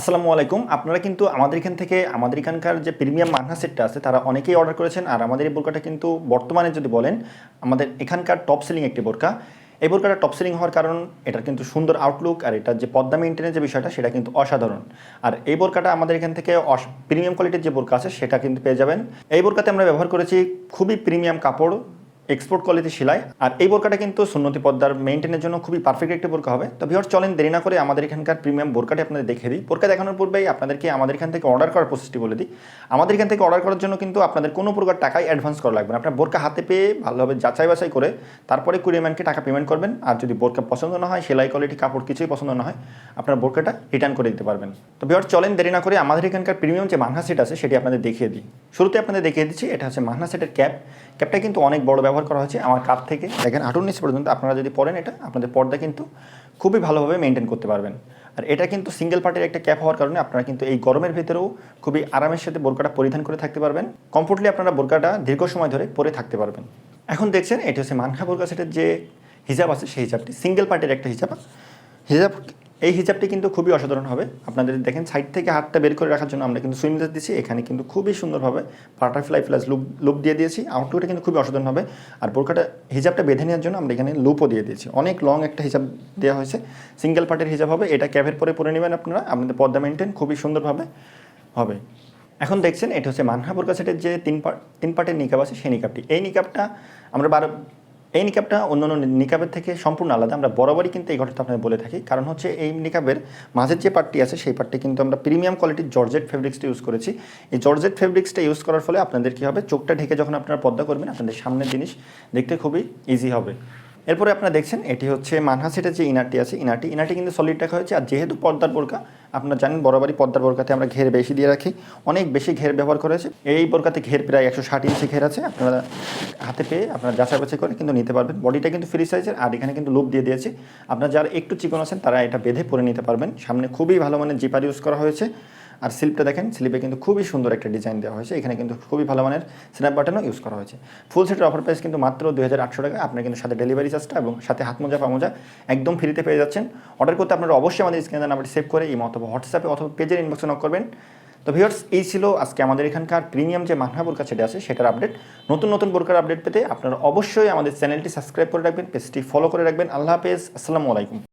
আসসালামু আলাইকুম। আপনারা কিন্তু আমাদের এখান থেকে, আমাদের এখানকার যে প্রিমিয়াম মানহা সেটটা আছে, তারা অনেকেই অর্ডার করেছেন। আর আমাদের এই বোরকাটা কিন্তু বর্তমানে যদি বলেন, আমাদের এখানকার টপ সেলিং একটি বোরকা। এই বোরকাটা টপ সেলিং হওয়ার কারণ, এটার কিন্তু সুন্দর আউটলুক আর এটার যে পদ্মা মেনটেনের যে বিষয়টা, সেটা কিন্তু অসাধারণ। আর এই বোরকাটা আমাদের এখান থেকে প্রিমিয়াম কোয়ালিটির যে বোরকা আছে, সেটা কিন্তু পেয়ে যাবেন। এই বোরকাতে আমরা ব্যবহার করেছি খুবই প্রিমিয়াম কাপড় এক্সপোর্ট কোয়ালিটি সেলাই। আর এই বোরকাটা কিন্তু সুন্নতি পদ্মার মেনটেনের জন্য খুবই পারফেক্ট একটি বোরকা হবে। তো ভিওর চলেন দেরি না করে আমাদের এখানকার প্রিমিয়াম বোরকাটি আপনাদের দেখে দিই। বোরকা দেখানোর পূর্বেই আপনাদেরকে আমাদের এখান থেকে অর্ডার করার প্রসেসটি বলে দিই। আমাদের এখান থেকে অর্ডার করার জন্য কিন্তু আপনাদের কোনো প্রকার টাকাই অ্যাডভান্স করা লাগবে না। আপনার বোরকা হাতে পেয়ে ভালোভাবে যাচাই বাছাই করে তারপরে কুরিয়ারম্যানকে টাকা পেমেন্ট করবেন। আর যদি বোরকা পছন্দ না হয়, সেলাই কোয়ালিটি কাপড় কিছুই পছন্দ না হয়, আপনার বোরকাটা রিটার্ন করে দিতে পারবেন। তো ভিওর চলেন দেরি না করে আমাদের এখানকার প্রিমিয়াম যে মানহা সেট আছে, সেটি আপনাদের দেখিয়ে দিই। শুরুতে আপনাদের দেখিয়ে দিচ্ছি, এটা হচ্ছে মানহা সেটের ক্যাপ ক্যাপটা কিন্তু অনেক বড় ব্যবহার করা হয়েছে আমার কাপ থেকে। দেখেন আটুর নিচ পর্যন্ত আপনারা যদি পরেন এটা, আপনাদের পর্দা কিন্তু খুবই ভালোভাবে মেনটেন করতে পারবেন। আর এটা কিন্তু সিঙ্গেল পার্টির একটা ক্যাপ হওয়ার কারণে আপনারা কিন্তু এই গরমের ভেতরেও খুবই আরামের সাথে বোরকাটা পরিধান করে থাকতে পারবেন। কমফোর্টলি আপনারা বোরকাটা দীর্ঘ সময় ধরে পরে থাকতে পারবেন। এখন দেখছেন, এটি হচ্ছে মানখা বোরকা সেটের যে হিজাব আছে, সেই হিজাবটি সিঙ্গেল পার্টির একটা হিজাব। হিজাব এই হিজাবটি কিন্তু খুবই অসাধারণ হবে। আপনাদের দেখেন সাইড থেকে হাতটা বের করে রাখার জন্য আমরা কিন্তু সুইমলেস দিচ্ছি। এখানে কিন্তু খুবই সুন্দরভাবে বাটারফ্লাই প্লাস লুপ লুপ দিয়ে দিয়েছি। আউটলুকটা কিন্তু খুবই অসাধারণ হবে। আর বোরকাটা হিজাবটা বেঁধে নেওয়ার জন্য আমরা এখানে লুপও দিয়ে দিয়েছি। অনেক লং একটা হিজাব দেওয়া হয়েছে। সিঙ্গেল পার্টের হিজাব হবে। এটা ক্যাবের পরে পরে নেবেন আপনারা। আপনাদের পর্দা মেনটেন খুবই সুন্দরভাবে হবে। এখন দেখছেন, এটা হচ্ছে মানহা বোরকা সেটের যে তিন পার্ট তিন পার্টের নিকাব আছে, সেই নিকাবটি এই নিকাবটা আমরা বারো এই নিকাবটা অন্য অন্য নিকাবের থেকে সম্পূর্ণ আলাদা। আমরা বরাবরই কিন্তু এই ঘটনাটা আপনাদের বলে থাকি। কারণ হচ্ছে এই নিকাবের মাঝের যে পার্টটি আছে, সেই পার্টটি কিন্তু আমরা প্রিমিয়াম কোয়ালিটির জর্জেট ফেব্রিক্সটা ইউজ করেছি। এই জর্জেট ফেব্রিক্সটা ইউজ করার ফলে আপনাদের কী হবে? চোখটা ঢেকে যখন আপনারা পদ্মা করবেন, আপনাদের সামনের জিনিস দেখতে খুবই ইজি হবে। এরপরে আপনারা দেখছেন, এটি হচ্ছে মানহা সেটের যে ইনারটি আছে, ইনারটি ইনারটি কিন্তু সলিড রাখা হয়েছে। আর যেহেতু পর্দার বোরকা, আপনারা জানেন বরাবরই পর্দার বোরকাতে আমরা ঘের বেশি দিয়ে রাখি। অনেক বেশি ঘের ব্যবহার করেছে এই বোরকাতে ঘের প্রায় একশো ষাট ইঞ্চি ঘের আছে। আপনারা হাতে পেয়ে আপনারা যাচাই বাছাই করে কিন্তু নিতে পারবেন। বডিটা কিন্তু ফ্রি সাইজের আর এখানে কিন্তু লুপ দিয়ে দিয়েছে। আপনারা যারা একটু চিকন আছেন, তারা এটা বেঁধে পরে নিতে পারবেন। সামনে খুবই ভালো মানের জিপার ইউজ করা হয়েছে। আর স্লিপটা দেখেন স্লিপে কিন্তু খুবই সুন্দর একটা ডিজাইন দেওয়া হয়েছে। এখানে কিন্তু খুবই ভালো মানের স্ন্যাপ বাটনও ইউজ করা হয়েছে। ফুল সেটের অফার প্রাইস কিন্তু মাত্র দুই হাজার আটশো টাকা। আপনার কিন্তু সাথে ডেলিভারি চার্জটা এবং সাথে হাত মোজা পামোজা একদম ফ্রিতে পেয়ে যাচ্ছেন। অর্ডার করতে আপনারা অবশ্যই আমাদের স্ক্রিনে নাম্বারটি সেভ করে এই অথবা হোয়াটসঅ্যাপে অথবা পেজের ইনবক্সে নক করবেন। তো ভিউয়ার্স এই ছিল আজকে আমাদের এখানকার প্রিমিয়াম যে মানহা বোরকা সেটা আছে, সেটার আপডেট নতুন নতুন বোরকার আপডেট পেতে আপনারা অবশ্যই আমাদের চ্যানেলটি সাবস্ক্রাইব করে রাখবেন পেজটি ফলো করে রাখবেন। আল্লাহ হাফেজ। আসসালামু আলাইকুম।